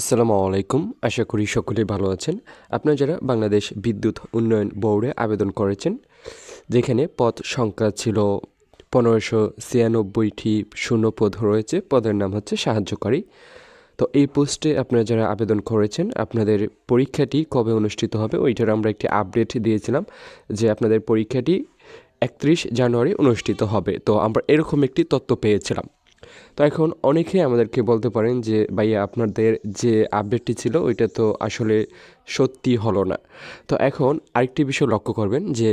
আসসালামু আলাইকুম। আশা করি সকলে ভালো আছেন। আপনারা যারা বাংলাদেশ বিদ্যুৎ উন্নয়ন বোর্ডে আবেদন করেছেন, যেখানে পদ সংখ্যা ছিল পনেরোশো ছিয়ানব্বইটি শূন্য পদ রয়েছে, পদের নাম হচ্ছে সাহায্যকারী। তো এই পোস্টে আপনারা যারা আবেদন করেছেন, আপনাদের পরীক্ষাটি কবে অনুষ্ঠিত হবে ওইটার আমরা একটি আপডেট দিয়েছিলাম যে আপনাদের পরীক্ষাটি একত্রিশ জানুয়ারি অনুষ্ঠিত হবে। তো আমরা এরকম একটি তথ্য পেয়েছিলাম। তো এখন অনেকে আমাদেরকে বলতে পারেন যে, ভাইয়া, আপনাদের যে আপডেটটি ছিল, ওইটা তো আসলে সত্যি হলো না। তো এখন আরেকটি বিষয় লক্ষ্য করবেন যে,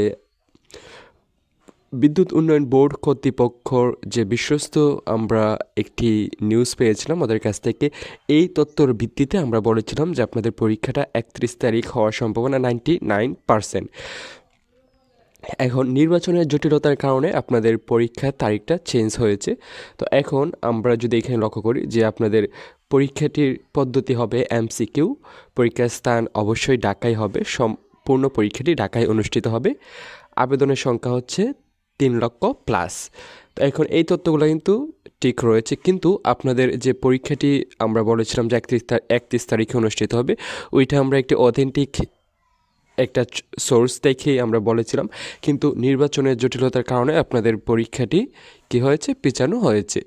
বিদ্যুৎ উন্নয়ন বোর্ড কর্তৃপক্ষর যে বিশ্বস্ত আমরা একটি নিউজ পেয়েছিলাম ওদের কাছ থেকে, এই তথ্যর ভিত্তিতে আমরা বলেছিলাম যে, আপনাদের পরীক্ষাটা একত্রিশ তারিখ হওয়ার সম্ভাবনা নাইনটি নাইন পারসেন্ট এখন নির্বাচনের জটিলতার কারণে আপনাদের পরীক্ষার তারিখটা চেঞ্জ হয়েছে। তো এখন আমরা যদি এখানে লক্ষ্য করি যে আপনাদের পরীক্ষাটির পদ্ধতি হবে এমসিকিউ পরীক্ষার স্থান অবশ্যই ঢাকায় হবে, সম্পূর্ণ পরীক্ষাটি ঢাকায় অনুষ্ঠিত হবে। আবেদনের সংখ্যা হচ্ছে তিন লক্ষ প্লাস তো এখন এই তথ্যগুলো কিন্তু ঠিক রয়েছে, কিন্তু আপনাদের যে পরীক্ষাটি আমরা বলেছিলাম যে একত্রিশ একত্রিশ তারিখে অনুষ্ঠিত হবে, ওইটা আমরা একটি অথেন্টিক একটা সোর্স দেখেই আমরা বলেছিলাম। কিন্তু নির্বাচনের জটিলতার কারণে আপনাদের পরীক্ষাটি কি হয়েছে? পিছানো হয়েছে।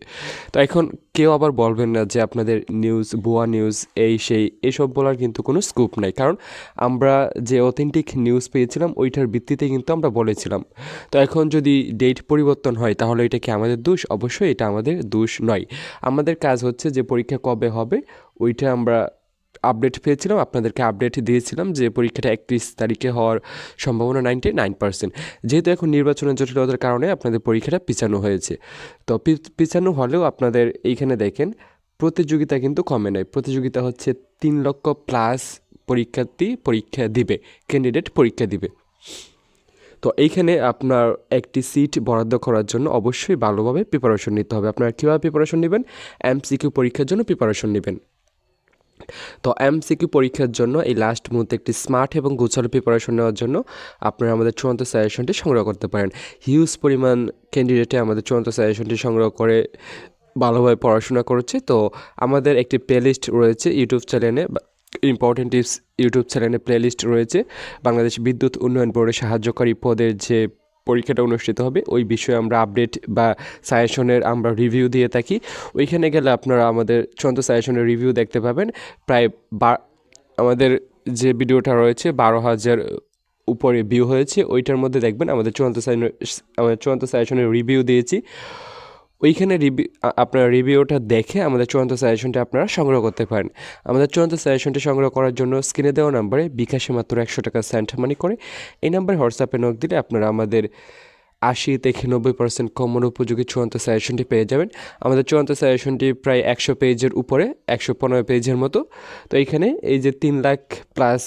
তো এখন কেউ আবার বলবেন না যে আপনাদের নিউজ ভুয়া নিউজ এই, সেই, এসব বলার কিন্তু কোনো স্কোপ নাই। কারণ আমরা যে অথেন্টিক নিউজ পেয়েছিলাম, ওইটার ভিত্তিতে কিন্তু আমরা বলেছিলাম। তো এখন যদি ডেট পরিবর্তন হয়, তাহলে এটা কি আমাদের দোষ? অবশ্যই এটা আমাদের দোষ নয়। আমাদের কাজ হচ্ছে যে পরীক্ষা কবে হবে, ওইটা আমরা আপডেট পেয়েছিলাম, আপনাদেরকে আপডেট দিয়েছিলাম যে পরীক্ষাটা একত্রিশ তারিখে হওয়ার সম্ভাবনা নাইনটি নাইন পার্সেন্ট যেহেতু এখন নির্বাচনের জটিলতার কারণে আপনাদের পরীক্ষাটা পিছানো হয়েছে। তো পিছানো হলেও আপনাদের এইখানে দেখেন, প্রতিযোগিতা কিন্তু কমে নাই। প্রতিযোগিতা হচ্ছে তিন লক্ষ প্লাস পরীক্ষার্থী পরীক্ষা দিবে ক্যান্ডিডেট পরীক্ষা দিবে। তো এইখানে আপনার একটি সিট বরাদ্দ করার জন্য অবশ্যই ভালোভাবে প্রিপারেশন নিতে হবে। আপনারা কীভাবে প্রিপারেশন নেবেন? এমসিকিউ পরীক্ষার জন্য প্রিপারেশন নেবেন। তো এমসিকিউ পরীক্ষার জন্য এই লাস্ট মুহূর্তে একটি স্মার্ট এবং গোছালো প্রিপারেশন নেওয়ার জন্য আপনারা আমাদের চূড়ান্ত সাজেশনটি সংগ্রহ করতে পারেন। হিউজ পরিমাণ ক্যান্ডিডেটে আমাদের চূড়ান্ত সাজেশনটি সংগ্রহ করে ভালোভাবে পড়াশোনা করেছে। তো আমাদের একটি প্লেলিস্ট রয়েছে ইউটিউব চ্যানেলে ইম্পর্টেন্ট টিপস ইউটিউব চ্যানেলে প্লেলিস্ট রয়েছে। বাংলাদেশ বিদ্যুৎ উন্নয়ন বোর্ডের সাহায্যকারী পদের যে পরীক্ষাটা অনুষ্ঠিত হবে। ওই বিষয়ে আমরা আপডেট বা সাজেশনের আমরা রিভিউ দিয়ে থাকি। ওইখানে গেলে আপনারা আমাদের চন্দ্র সাজেশনের রিভিউ দেখতে পাবেন। প্রায় বা, আমাদের যে ভিডিওটা রয়েছে বারো হাজার উপরে ভিউ হয়েছে, ওইটার মধ্যে দেখবেন আমাদের চূড়ান্ত আমাদের চূড়ান্ত সাজেশনের রিভিউ দিয়েছি। ওইখানে রিভিউ আপনার রিভিউটা দেখে আমাদের চূড়ান্ত সাজেশনটি আপনারা সংগ্রহ করতে পারেন। আমাদের চূড়ান্ত সাজেশনটি সংগ্রহ করার জন্য স্ক্রিনে দেওয়া নাম্বারে বিকাশে মাত্র একশো টাকা সেন্ট মানি করে এই নাম্বারে হোয়াটসঅ্যাপে নক দিলে আপনারা আমাদের আশি থেকে নব্বই পার্সেন্ট কমন উপযোগী চূড়ান্ত সাজেশনটি পেয়ে যাবেন। আমাদের চূড়ান্ত সাজেশনটি প্রায় একশো পেজের উপরে, একশো পনেরো পেজের মতো। তো এইখানে এই যে তিন লাখ প্লাস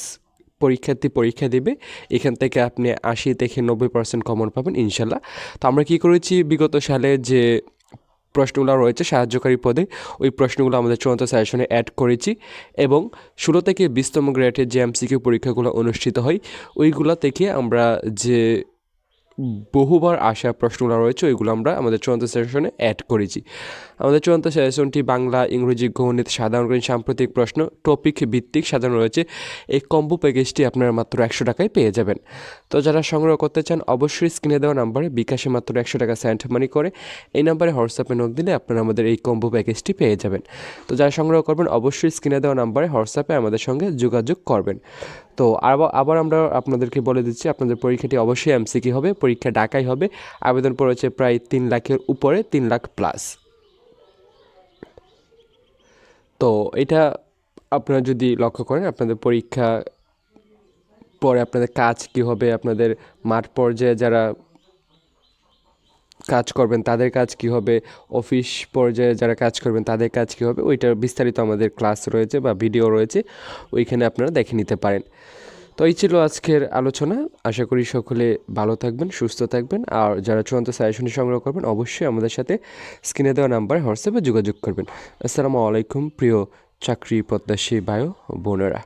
পরীক্ষার্থী পরীক্ষা দেবে, এখান থেকে আপনি আশি থেকে নব্বই পার্সেন্ট কমন পাবেন ইনশাল্লাহ। তো আমরা কী করেছি বিগত সালে যে প্রশ্নগুলো রয়েছে, সাহায্যকারী পদে। ওই প্রশ্নগুলো আমাদের চূড়ান্ত সাজেশনে অ্যাড করেছি এবং ষোলো থেকে বিশতম গ্রেডের যে এমসিকিউ পরীক্ষাগুলো অনুষ্ঠিত হয়, ওইগুলো থেকে আমরা যে বহুবার আসা প্রশ্নগুলো রয়েছে, ওইগুলো আমরা আমাদের চূড়ান্ত সেশনে অ্যাড করেছি। আমাদের চূড়ান্ত সেশনটি বাংলা, ইংরেজি, গণিত, সাধারণ সাম্প্রতিক প্রশ্ন টপিক ভিত্তিক সাজানো রয়েছে। এই কম্বো প্যাকেজটি আপনারা মাত্র একশো টাকায় পেয়ে যাবেন। তো যারা সংগ্রহ করতে চান, অবশ্যই স্ক্রিনে দেওয়া নাম্বারে বিকাশে মাত্র একশো টাকা সেন্ট মানি করে, এই নাম্বারে হোয়াটসঅ্যাপে নোক দিলে আপনারা আমাদের এই কম্বো প্যাকেজটি পেয়ে যাবেন। তো যারা সংগ্রহ করবেন, অবশ্যই স্ক্রিনে দেওয়া নাম্বারে হোয়াটসঅ্যাপে আমাদের সঙ্গে যোগাযোগ করবেন। তো আবার আমরা আপনাদেরকে বলে দিচ্ছি, আপনাদের পরীক্ষাটি অবশ্যই এমসিকি হবে, পরীক্ষা ডাকাই হবে, আবেদন পড়েছে প্রায় তিন লাখের উপরে, তিন লাখ প্লাস তো এটা আপনারা যদি লক্ষ্য করেন, আপনাদের পরীক্ষা পরে আপনাদের কাজ কী হবে, আপনাদের মাঠ পর্যায়ে যারা কাজ করবেন, তাদের কাজ কী হবে? অফিস পর্যায়ে যারা কাজ করবেন, তাদের কাজ কী হবে? ওইটার বিস্তারিত আমাদের ক্লাস রয়েছে বা ভিডিও রয়েছে, ওইখানে আপনারা দেখে নিতে পারেন। তো এই ছিল আজকের আলোচনা। আশা করি সকলে ভালো থাকবেন, সুস্থ থাকবেন। আর যারা চূড়ান্ত সাজেশনটি সংগ্রহ করবেন, অবশ্যই আমাদের সাথে স্ক্রিনে দেওয়া নাম্বারে হোয়াটসঅ্যাপে যোগাযোগ করবেন। আসসালামু আলাইকুম, প্রিয় চাকরি প্রত্যাশী বায়ো বোনেরা।